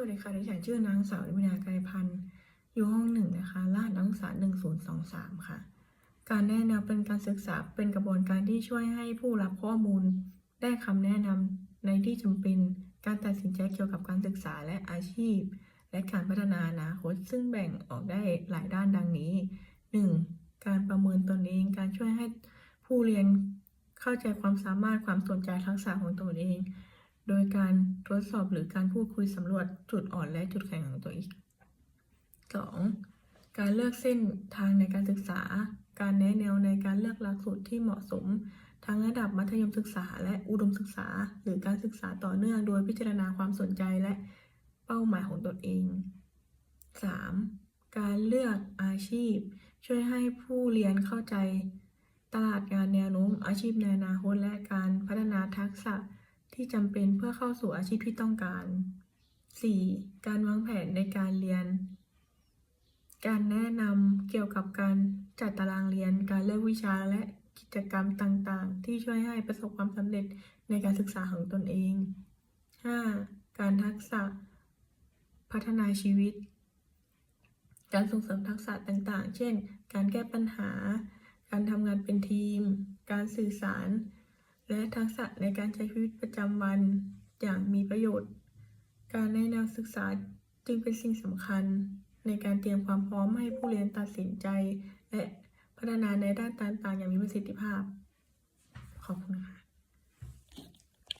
วัสดีค่ะดิฉันชื่อนางสาววินาไกรพันธ์ อยู่ห้องหนึ่งนะคะรหัสนักศึกษาหนึ่งศูนย์สองสามค่ะ การแนะนำเป็นการศึกษาเป็นกระบวนการที่ช่วยให้ผู้รับข้อมูล ได้คำแนะนำในที่จำเป็นการตัดสินใจเกี่ยวกับการศึกษาและอาชีพ และการพัฒนาอนาคตซึ่งแบ่งออกได้หลายด้านดังนี้ 1. การประเมินตนเองการช่วยให้ผู้เรียนเข้าใจความสามารถความสนใจทักษะของตนเอง โดยการทดสอบหรือการพูดคุยสำรวจจุดอ่อนและจุดแข็งของตัวเอง 2. การเลือกเส้นทางในการศึกษา การแนะแนวในการเลือกหลักสูตรที่เหมาะสม ทั้งระดับมัธยมศึกษา และอุดมศึกษา หรือการศึกษาต่อเนื่องโดยพิจารณาความสนใจและเป้าหมายของตนเอง 3. การเลือกอาชีพ ช่วยให้ผู้เรียนเข้าใจ ตลาดงานแนวโน้มอาชีพในอนาคตและการพัฒนาทักษะ ที่จำเป็นเพื่อเข้าสู่อาชีพที่ต้องการ 4. การวางแผนในการเรียน การแนะนำเกี่ยวกับการจัดตารางเรียน การเลือกวิชาและกิจกรรมต่างๆ ที่ช่วยให้ประสบความสำเร็จในการศึกษาของตนเอง 5. การทักษะพัฒนาชีวิต การส่งเสริมทักษะต่างๆ เช่น การแก้ปัญหา การทำงานเป็นทีม การสื่อสาร และทักษะในการใช้ชีวิตประจำวันอย่างมีประโยชน์ การแนะนำศึกษาจึงเป็นสิ่งสำคัญ ในการเตรียมความพร้อมให้ผู้เรียนตัดสินใจ และพัฒนาในด้านต่างๆ อย่างมีประสิทธิภาพ